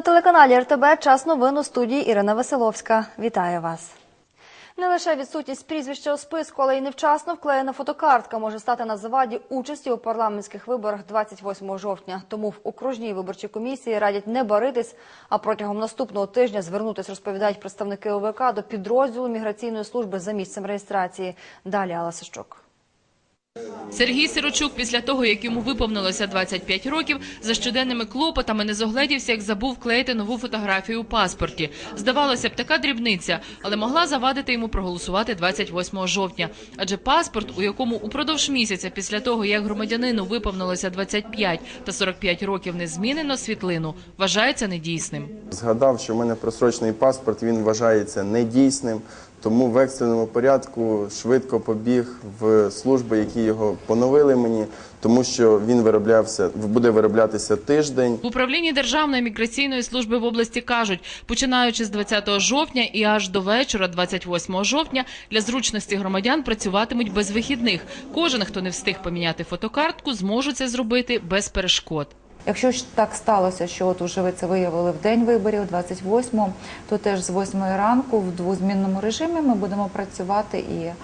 На телеканалі РТБ час новин у студії Ірина Веселовська. Вітаю вас. Не лише відсутність прізвища у списку, але й невчасно вклеєна фотокартка може стати на заваді участі у парламентських виборах 28 жовтня. Тому в окружній виборчій комісії радять не баритись, а протягом наступного тижня звернутись, розповідають представники ОВК до підрозділу міграційної служби за місцем реєстрації. Далі Алла Сищук. Сергій Сирочук після того, як йому виповнилося 25 років, за щоденними клопотами не зогледівся, як забув вклеїти нову фотографію у паспорті. Здавалося б, така дрібниця, але могла завадити йому проголосувати 28 жовтня. Адже паспорт, у якому упродовж місяця після того, як громадянину виповнилося 25 та 45 років не змінено світлину, вважається недійсним. Згадав, що в мене просрочений паспорт, він вважається недійсним, тому в екстреному порядку швидко побіг в служби, які його поновили мені, тому що він вироблявся, буде вироблятися тиждень. В управлінні Державної міграційної служби в області кажуть, починаючи з 20 жовтня і аж до вечора, 28 жовтня, для зручності громадян працюватимуть без вихідних. Кожен, хто не встиг поміняти фотокартку, зможе це зробити без перешкод. Якщо ж так сталося, що от уже ви це виявили в день виборів, 28-му, то теж з 8 ранку в двозмінному режимі ми будемо працювати і е,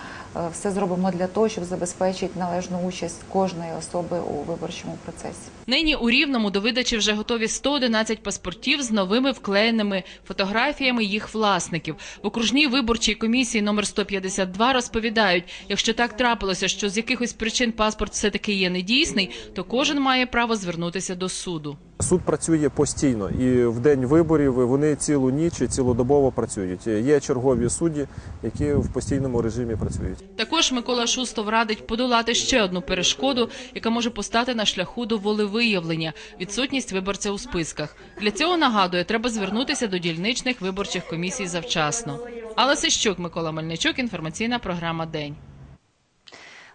все зробимо для того, щоб забезпечити належну участь кожної особи у виборчому процесі. Нині у Рівному до видачі вже готові 111 паспортів з новими вклеєними фотографіями їх власників. В окружній виборчій комісії номер 152 розповідають, якщо так трапилося, що з якихось причин паспорт все-таки є недійсний, то кожен має право звернутися до суду. Суд працює постійно і в день виборів вони цілу ніч і цілодобово працюють. Є чергові судді, які в постійному режимі працюють. Також Микола Шустов радить подолати ще одну перешкоду, яка може постати на шляху до волевиявлення – відсутність виборця у списках. Для цього, нагадує, треба звернутися до дільничних виборчих комісій завчасно. Алла Сищук, Микола Мельничук, інформаційна програма «День».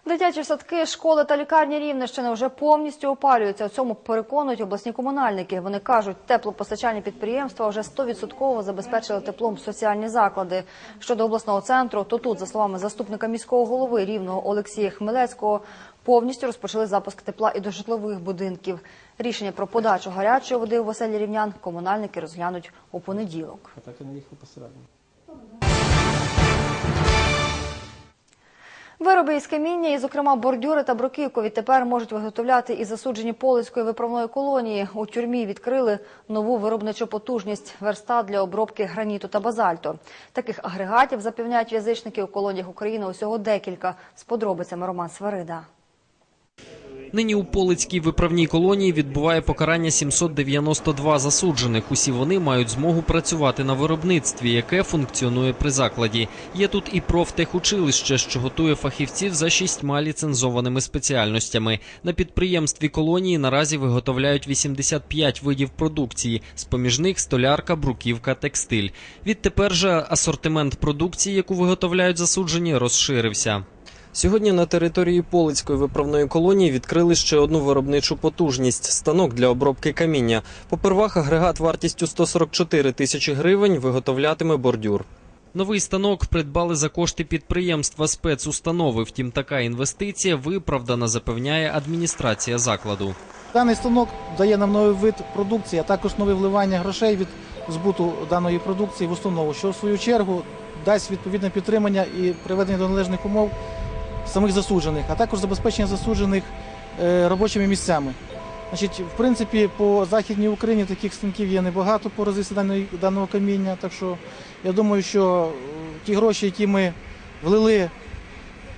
Дитячі садки, школи та лікарні Рівненщини вже повністю опалюються. У цьому переконують обласні комунальники. Вони кажуть, теплопостачальні підприємства вже 100% забезпечили теплом соціальні заклади. Щодо обласного центру, то тут, за словами заступника міського голови Рівного Олексія Хмелецького, повністю розпочали запуск тепла і до житлових будинків. Рішення про подачу гарячої води у оселі рівнян комунальники розглянуть у понеділок. Вироби із каміння, і, зокрема, бордюри та бруківку відтепер можуть виготовляти і засуджені Полицької виправної колонії. У тюрмі відкрили нову виробничу потужність верста для обробки граніту та базальту. Таких агрегатів запевняють в'язичники у колоніях України усього декілька. З подробицями Роман Сварида. Нині у Полицькій виправній колонії відбуває покарання 792 засуджених. Усі вони мають змогу працювати на виробництві, яке функціонує при закладі. Є тут і профтехучилище, що готує фахівців за шістьма ліцензованими спеціальностями. На підприємстві колонії наразі виготовляють 85 видів продукції. З поміж них столярка, бруківка, текстиль. Відтепер же асортимент продукції, яку виготовляють засуджені, розширився. Сьогодні на території Полицької виправної колонії відкрили ще одну виробничу потужність станок для обробки каміння. Попервах агрегат вартістю 144 тисячі гривень виготовлятиме бордюр. Новий станок придбали за кошти підприємства спецустанови. Втім, така інвестиція виправдана, запевняє адміністрація закладу. Даний станок дає нам новий вид продукції, а також нове вливання грошей від збуту даної продукції в установу, що в свою чергу дасть відповідне підтримання і приведення до належних умов самих засуджених, а також забезпечення засуджених е, робочими місцями. Значить, в принципі, по Західній Україні таких станків є небагато по розвитку даного каміння. Так що я думаю, що е, ті гроші, які ми влили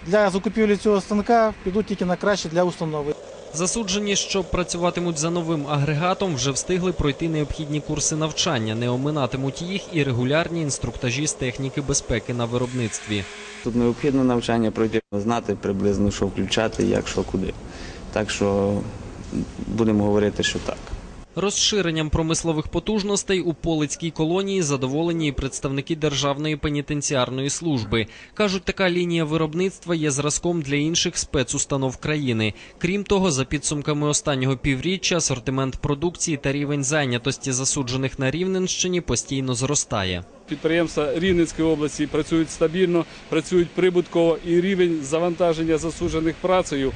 для закупівлі цього станка, підуть тільки на краще для установи. Засуджені, що працюватимуть за новим агрегатом, вже встигли пройти необхідні курси навчання. Не оминатимуть їх і регулярні інструктажі з техніки безпеки на виробництві. Тут необхідно навчання пройти, знати приблизно, що включати, як, що, куди. Так що будемо говорити, що так. Розширенням промислових потужностей у Полицькій колонії задоволені і представники Державної пенітенціарної служби. Кажуть, така лінія виробництва є зразком для інших спецустанов країни. Крім того, за підсумками останнього півріччя асортимент продукції та рівень зайнятості засуджених на Рівненщині постійно зростає. Підприємства Рівненської області працюють стабільно, працюють прибутково і рівень завантаження засуджених працею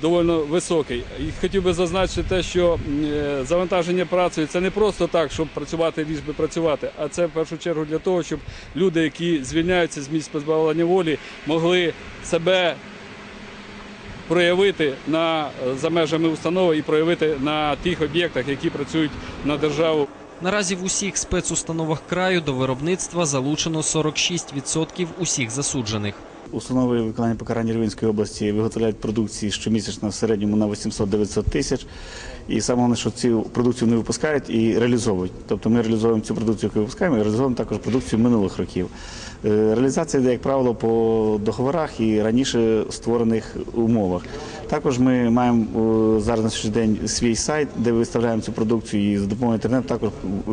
доволі високий. І хотів би зазначити те, що е, завантаження працею це не просто так, щоб працювати ліж працювати, а це в першу чергу для того, щоб люди, які звільняються з місць позбавлення волі, могли себе проявити на за межами установи і проявити на тих об'єктах, які працюють на державу. Наразі в усіх спецустановах краю до виробництва залучено 46% усіх засуджених. Установи виконання покарання Рівненської області виготовляють продукції щомісячно в середньому на 800-900 тисяч. І саме головне, що цю продукцію вони випускають і реалізовують. Тобто ми реалізовуємо цю продукцію, яку випускаємо, і реалізовуємо також продукцію минулих років. Е, Реалізація йде, як правило, по договорах і раніше створених умовах. Також ми маємо е, зараз на сьогоднішній день свій сайт, де виставляємо цю продукцію, і за допомогою інтернету також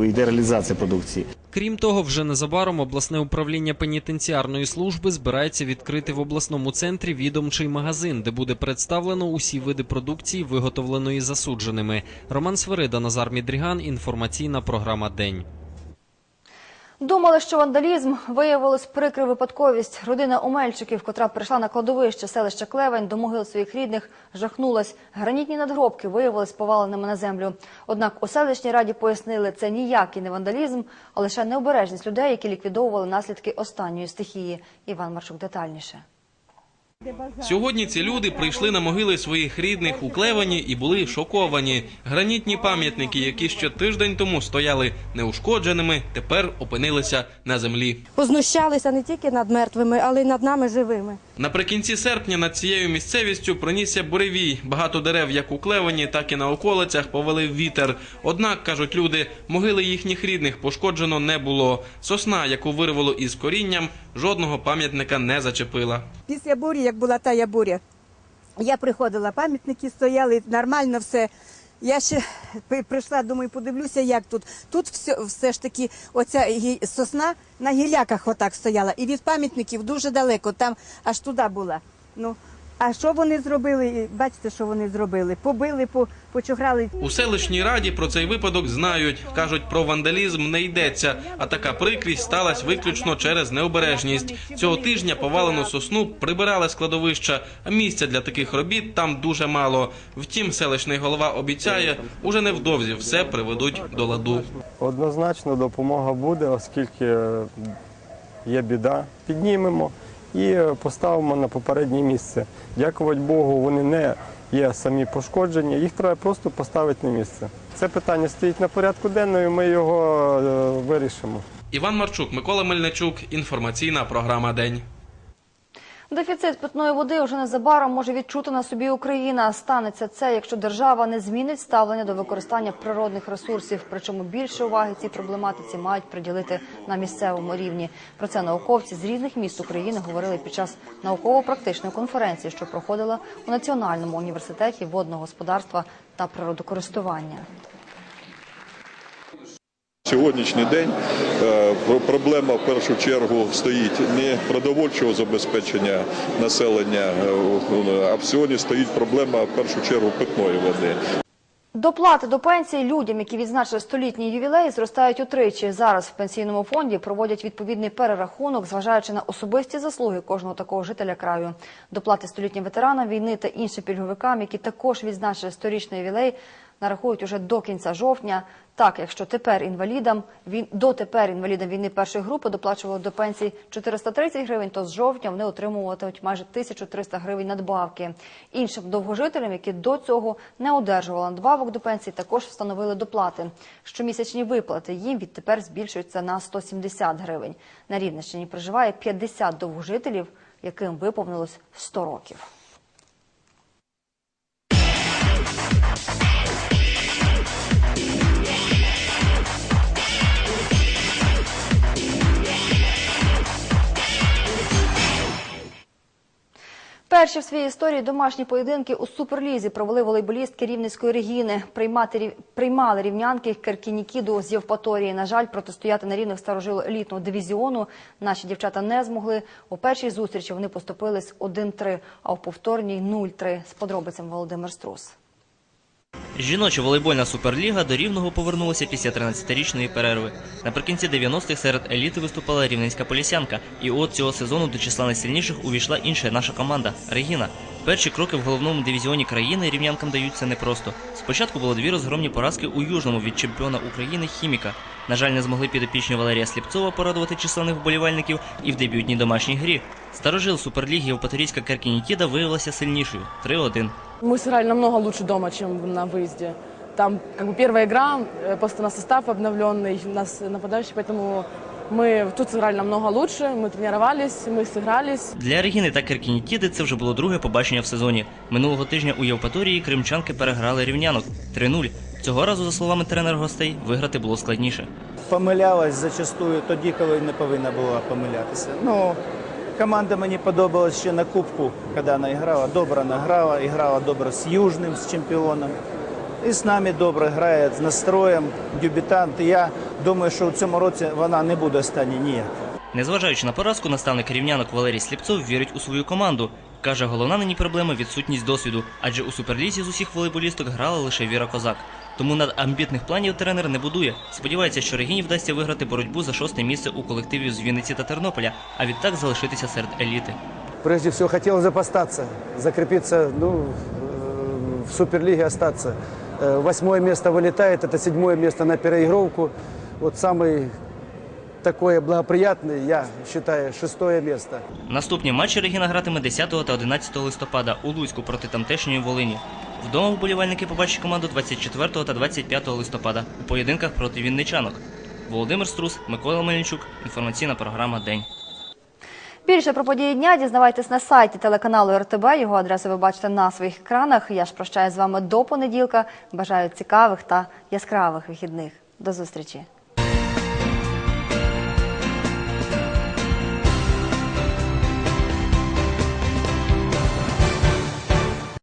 йде реалізація продукції. Крім того, вже незабаром обласне управління пенітенціарної служби збирається відкрити в обласному центрі відомчий магазин, де буде представлено усі види продукції, виготовленої засудженими. Роман Свирида, Назар Мідріган. Інформаційна програма День. Думали, що вандалізм виявилось прикра випадковість. Родина Омельчиків, котра прийшла на кладовище селища Клевень до могил своїх рідних, жахнулась. Гранітні надгробки виявились поваленими на землю. Однак у селищній раді пояснили, це ніякий не вандалізм, а лише необережність людей, які ліквідовували наслідки останньої стихії. Іван Марчук детальніше. Сьогодні ці люди прийшли на могили своїх рідних у Клевані і були шоковані. Гранітні пам'ятники, які ще тиждень тому стояли неушкодженими, тепер опинилися на землі. Познущалися не тільки над мертвими, але й над нами живими. Наприкінці серпня над цією місцевістю пронісся буревій. Багато дерев, як у Клевані, так і на околицях, повалив вітер. Однак, кажуть люди, могили їхніх рідних пошкоджено не було. Сосна, яку вирвало із корінням, жодного пам'ятника не зачепила. Після бурі, як була тая буря, я приходила, пам'ятники стояли, нормально все. Я ще при- прийшла, думаю, подивлюся, як тут. Тут все, все ж таки оця сосна на гіляках отак стояла. І від пам'ятників дуже далеко, там аж туди була. Ну, а що вони зробили? Бачите, що вони зробили? Побили, по, почухрали. У селищній раді про цей випадок знають. Кажуть, про вандалізм не йдеться, а така прикрість сталася виключно через необережність. Цього тижня повалену сосну прибирали з кладовища, а місця для таких робіт там дуже мало. Втім, селищний голова обіцяє, уже невдовзі все приведуть до ладу. Однозначно допомога буде, оскільки е, є біда. Піднімемо і поставимо на попереднє місце. Дякувати Богу, вони не є самі пошкоджені, їх треба просто поставити на місце. Це питання стоїть на порядку денному, і ми його е, вирішимо. Іван Марчук, Микола Мельничук. Інформаційна програма День. Дефіцит питної води вже незабаром може відчути на собі Україна. Станеться це, якщо держава не змінить ставлення до використання природних ресурсів. Причому більше уваги цій проблематиці мають приділити на місцевому рівні. Про це науковці з різних міст України говорили під час науково-практичної конференції, що проходила у Національному університеті водного господарства та природокористування. Сьогоднішній день е, про- проблема в першу чергу стоїть не продовольчого забезпечення населення, е, а сьогодні стоїть проблема в першу чергу питної води. Доплати до пенсії людям, які відзначили столітній ювілей, зростають утричі. Зараз в пенсійному фонді проводять відповідний перерахунок, зважаючи на особисті заслуги кожного такого жителя краю. Доплати столітнім ветеранам війни та іншим пільговикам, які також відзначили сторічний ювілей, нарахують уже до кінця жовтня. Так, якщо тепер інвалідам він дотепер інвалідам війни першої групи доплачували до пенсії 430 гривень, то з жовтня вони отримуватимуть майже 1300 гривень надбавки. Іншим довгожителям, які до цього не одержували надбавок до пенсії, також встановили доплати. Щомісячні виплати їм відтепер збільшуються на 170 гривень. На Рівненщині проживає 50 довгожителів, яким виповнилось 100 років. Перші в своїй історії домашні поєдинки у суперлізі провели волейболістки Рівненської Регіни. Приймати приймали рівнянки Керкінікіду з Євпаторії. На жаль, протистояти на рівних старожило елітного дивізіону. Наші дівчата не змогли. У першій зустрічі вони поступились 1-3, а у повторній 0-3. З подробицем Володимир Струс. Жіноча волейбольна суперліга до Рівного повернулася після 13-річної перерви. Наприкінці 90-х серед еліти виступала рівненська полісянка. І от цього сезону до числа найсильніших увійшла інша наша команда Регіна. Перші кроки в головному дивізіоні країни рівнянкам даються непросто. Спочатку було дві розгромні поразки у Южному від чемпіона України Хіміка. На жаль, не змогли підопічні Валерія Сліпцова порадувати численних вболівальників і в дебютній домашній грі. Старожил Суперліги Євпаторійська Керкінікіда виявилася сильнішою 3-1. Мы сыграли намного лучше дома, чем на выезде. Там как бы первая игра, э, просто у нас состав обновленный, у нас нападающий, поэтому мы тут сыграли намного лучше, мы тренировались, мы сыгрались. Для Регіни та Керкінікіди це вже було друге побачення в сезоні. Минулого тижня у Євпаторії кримчанки переграли рівнянок 3-0. Цього разу, за словами тренера гостей, виграти було складніше. помилялась зачастую тоді, коли не повинна була помилятися. Ну, команда мені подобалась ще на Кубку, коли вона грала. Добре вона грала, і грала добре з Южним, з чемпіоном. І з нами добре грає, з настроєм, дебютант. І я думаю, що у цьому році вона не буде останній ніяк. Незважаючи на поразку, наставник рівнянок Валерій Сліпцов вірить у свою команду. Каже, головна нині проблема відсутність досвіду, адже у суперлізі з усіх волейболісток грала лише Віра Козак. Тому над амбітних планів тренер не будує. Сподівається, що Регіні вдасться виграти боротьбу за шосте місце у колективі з Вінниці та Тернополя, а відтак залишитися серед еліти. Прежде всего хотелось бы остаться, закрепиться, ну, э, в Суперлиге остаться. Э, Восьмое место вылетает, это седьмое место на переигровку. Вот самый такое благоприятный, я считаю, шестое место. Наступні матчі Регіна гратиме 10 та 11 листопада у Луцьку проти тамтешньої Волині. Вдома вболівальники побачать команду 24 та 25 листопада у поєдинках проти вінничанок. Володимир Струс, Микола Мельничук. Інформаційна програма День. Більше про події дня дізнавайтесь на сайті телеканалу РТБ. Його адресу ви бачите на своїх екранах. Я ж прощаюсь з вами до понеділка. Бажаю цікавих та яскравих вихідних. До зустрічі.